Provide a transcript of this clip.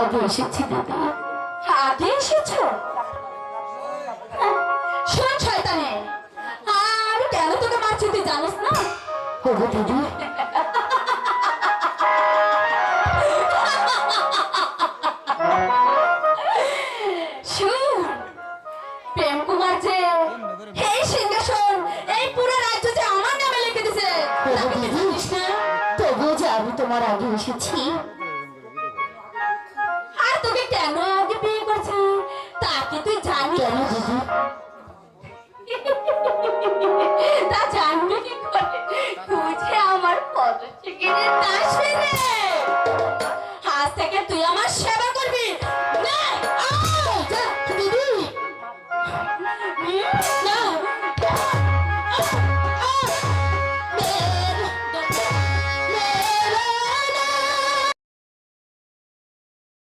আগে এসেছি দিদি। আগে এসেছ? শোন শয়তানে। আর কেন তোকে মারছি তুই জানিস না? হলো দিদি শুন প্রেম কুমার তা জানবে কি করে? খুঁজে আমার পদ শিখিয়ে দাসী